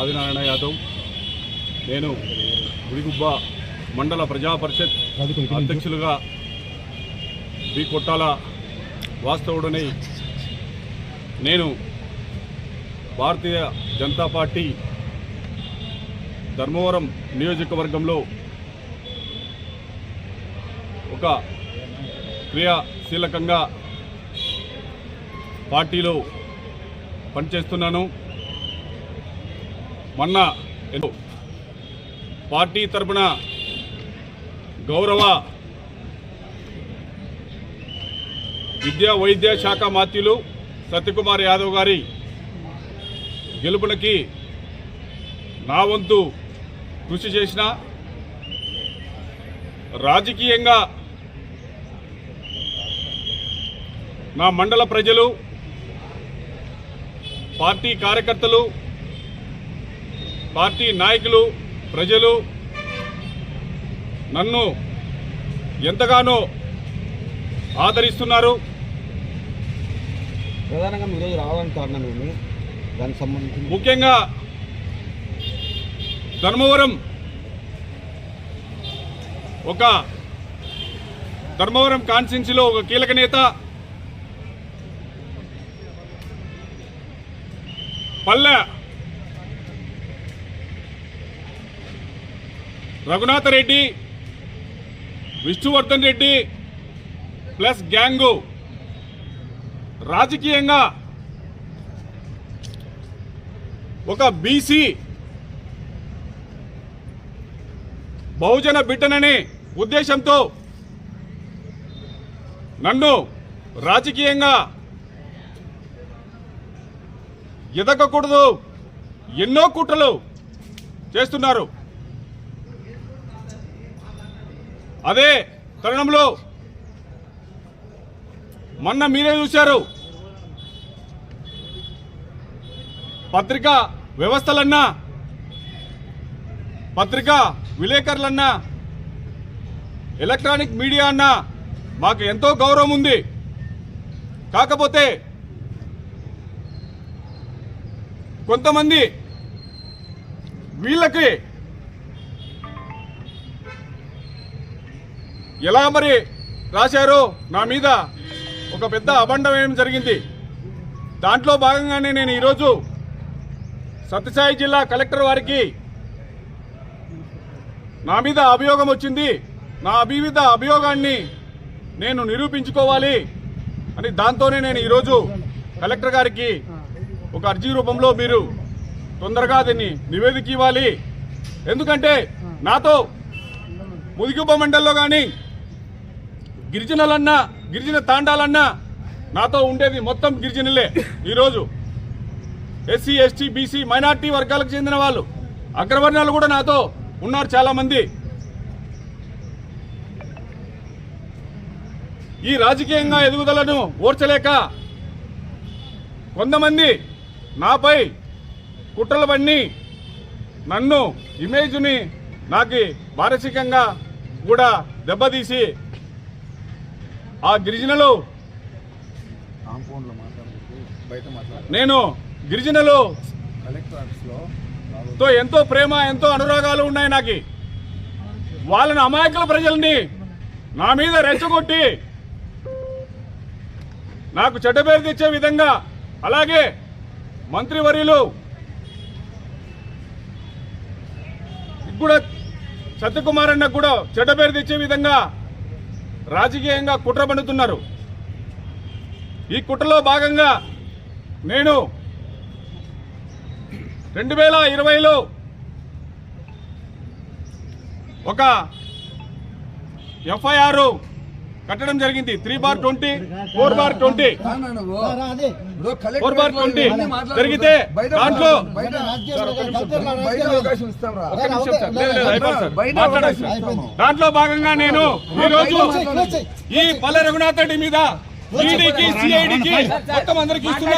ఆదినారాయణ యాదవ్ నేను గుడిగుబ్బ మండల ప్రజా పరిషత్ అధ్యక్షులుగా బి కొట్టాల వాస్తవుడని నేను భారతీయ జనతా పార్టీ ధర్మవరం నియోజకవర్గంలో ఒక క్రియాశీలకంగా పార్టీలో పనిచేస్తున్నాను. మొన్న పార్టీ తరపున గౌరవ విద్యా వైద్య శాఖ మాత్యులు సత్యకుమార్ యాదవ్ గారి గెలుపునకి నా వంతు కృషి చేసిన రాజకీయంగా నా మండల ప్రజలు పార్టీ కార్యకర్తలు పార్టీ నాయకులు ప్రజలు నన్ను ఎంతగానో ఆదరిస్తున్నారు. ప్రధానంగా మీరు ఈరోజు రావడానికి కారణం ఏమి? దానికి సంబంధించి ముఖ్యంగా ధర్మవరం ఒక ధర్మవరం కాన్స్టిట్యున్సీలో ఒక కీలక నేత పల్లె రఘునాథ రెడ్డి విష్ణువర్ధన్ రెడ్డి ప్లస్ గ్యాంగు. రాజకీయంగా ఒక బీసీ బహుజన బిడ్డననే ఉద్దేశంతో నన్ను రాజకీయంగా ఎదగకూడదు ఎన్నో కుట్రలు చేస్తున్నారు. అదే తరుణంలో మొన్న మీరే చూశారు. పత్రికా వ్యవస్థలన్నా పత్రికా విలేకరులన్నా ఎలక్ట్రానిక్ మీడియా అన్నా మాకు ఎంతో గౌరవం ఉంది. కాకపోతే కొంతమంది వీళ్ళకి ఎలా మరి? రాశారో. నా మీద ఒక పెద్ద అబండం వేయడం జరిగింది? దాంట్లో భాగంగానే నేను ఈరోజు సత్యసాయి జిల్లా కలెక్టర్ వారికి నా మీద అభియోగం వచ్చింది. నా అభివిధ అభియోగాన్ని నేను నిరూపించుకోవాలి అని దాంతోనే నేను ఈరోజు కలెక్టర్ గారికి ఒక అర్జీ రూపంలో మీరు తొందరగా దీన్ని నివేదిక ఇవ్వాలి. ఎందుకంటే నాతో ముదిగుబ్బ మండల్లో కానీ గిరిజనులన్నా గిరిజన తాండాలన్నా నాతో ఉండేది మొత్తం గిరిజనులే. ఈరోజు ఎస్సీ ఎస్టీ బీసీ మైనార్టీ వర్గాలకు చెందిన వాళ్ళు అగ్రవర్ణాలు కూడా నాతో ఉన్నారు చాలామంది. ఈ రాజకీయంగా ఎదుగుదలను ఓర్చలేక కొంతమంది నాపై కుట్రలు పన్ని నన్ను ఇమేజ్ని నాకు మానసికంగా కూడా దెబ్బతీసి ఆ గిరిజనులు నేను గిరిజనులు తో ఎంతో ప్రేమ ఎంతో అనురాగాలు ఉన్నాయి నాకు. వాళ్ళని అమాయకుల ప్రజల్ని నా మీద రెచ్చగొట్టి నాకు చెడ్డ పేరు తెచ్చే విధంగా అలాగే మంత్రివర్యులు కూడా సత్యకుమార్ అన్న కూడా చెడ్డ పేరు తెచ్చే విధంగా రాజకీయంగా కుట్ర పండుతున్నారు ఈ కుట్రలో భాగంగా నేను రెండు వేల ఇరవైలో ఒక ఎఫ్ఐఆర్ కట్టడం జరిగింది. Three bar twenty four bar twenty four bar twenty జరిగితే దాంట్లో దాంట్లో భాగంగా నేను ఈ రోజు ఈ పల్లె రఘునాథ్ రెడ్డి మీద ఈడీకి సిఐడికి మొత్తం అందరికి ఇస్తున్నా.